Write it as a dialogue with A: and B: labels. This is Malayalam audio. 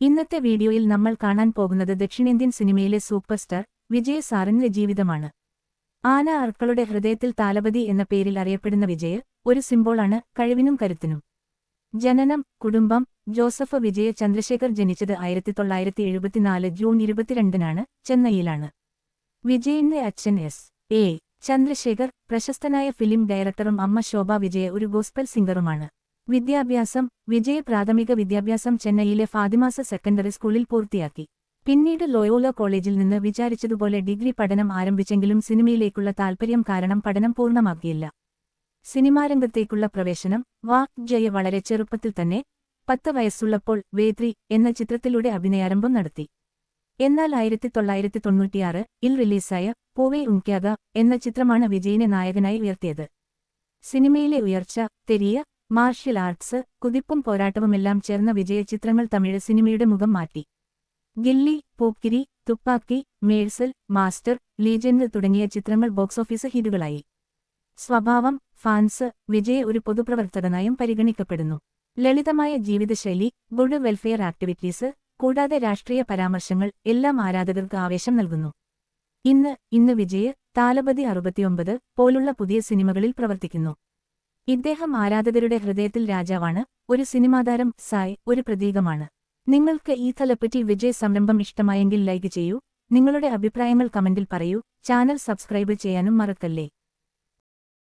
A: ഇന്നത്തെ വീഡിയോയിൽ നമ്മൾ കാണാൻ പോകുന്നത് ദക്ഷിണേന്ത്യൻ സിനിമയിലെ സൂപ്പർ സ്റ്റാർ വിജയ് സാറിന്റെ ജീവിതമാണ്. ആന അർക്കളുടെ ഹൃദയത്തിൽ താലപതി എന്ന പേരിൽ അറിയപ്പെടുന്ന വിജയ് ഒരു സിംബോളാണ് കഴിവിനും കരുത്തിനും. ജനനം കുടുംബം ജോസഫ് വിജയ് ചന്ദ്രശേഖർ ജനിച്ചത് ആയിരത്തി തൊള്ളായിരത്തി എഴുപത്തിനാല് ജൂൺ ഇരുപത്തിരണ്ടിനാണ് ചെന്നൈയിലാണ്. വിജയന്റെ അച്ഛൻ എസ്. എ. ചന്ദ്രശേഖർ പ്രശസ്തനായ ഫിലിം ഡയറക്ടറും അമ്മ ശോഭ വിജയ ഒരു ഗോസ്പൽ സിംഗറുമാണ്. വിദ്യാഭ്യാസം വിജയ പ്രാഥമിക വിദ്യാഭ്യാസം ചെന്നൈയിലെ ഫാതിമാസ സെക്കൻഡറി സ്കൂളിൽ പൂർത്തിയാക്കി. പിന്നീട് ലോയോല കോളേജിൽ നിന്ന് വിചാരിച്ചതുപോലെ ഡിഗ്രി പഠനം ആരംഭിച്ചെങ്കിലും സിനിമയിലേക്കുള്ള താൽപര്യം കാരണം പഠനം പൂർണമാക്കിയില്ല. സിനിമാരംഗത്തേക്കുള്ള പ്രവേശനം വാക് ജയ വളരെ ചെറുപ്പത്തിൽ തന്നെ പത്ത് വയസ്സുള്ളപ്പോൾ വേത്രി എന്ന ചിത്രത്തിലൂടെ അഭിനയാരംഭം നടത്തി. എന്നാൽ ആയിരത്തി തൊള്ളായിരത്തി തൊണ്ണൂറ്റിയാറ് ഇൽ റിലീസായ പൂവേ ഉൻക്യാഗ എന്ന ചിത്രമാണ് വിജയിനെ നായകനായി ഉയർത്തിയത്. സിനിമയിലെ ഉയർച്ച തെരിയ മാർഷ്യൽ ആർട്സ് കുതിപ്പും പോരാട്ടവുമെല്ലാം ചേർന്ന വിജയചിത്രങ്ങൾ തമിഴ് സിനിമയുടെ മുഖം മാറ്റി. ഗില്ലി പൂക്കിരി തുപ്പാക്കി മേഴ്സൽ മാസ്റ്റർ ലീജൻഡ് തുടങ്ങിയ ചിത്രങ്ങൾ ബോക്സ് ഓഫീസ് ഹിറ്റുകളായി. സ്വഭാവം ഫാൻസ് വിജയ് ഒരു പൊതുപ്രവർത്തകനായും പരിഗണിക്കപ്പെടുന്നു. ലളിതമായ ജീവിതശൈലി ഗുഡ് വെൽഫെയർ ആക്ടിവിറ്റീസ് കൂടാതെ രാഷ്ട്രീയ പരാമർശങ്ങൾ എല്ലാം ആരാധകർക്ക് ആവേശം നൽകുന്നു. ഇന്ന് ഇന്ന് വിജയ് താലപതി അറുപത്തിയൊമ്പത് പോലുള്ള പുതിയ സിനിമകളിൽ പ്രവർത്തിക്കുന്നു. ഇദ്ദേഹം ആരാധകരുടെ ഹൃദയത്തിൽ രാജാവാണ് ഒരു സിനിമാതാരം സായ് ഒരു പ്രതീകമാണ്. നിങ്ങൾക്ക് ഈ തലപ്പറ്റി വിജയ് സംരംഭം ഇഷ്ടമായെങ്കിൽ ലൈക്ക് ചെയ്യൂ നിങ്ങളുടെ അഭിപ്രായങ്ങൾ കമന്റിൽ പറയൂ ചാനൽ സബ്സ്ക്രൈബ് ചെയ്യാനും മറക്കല്ലേ?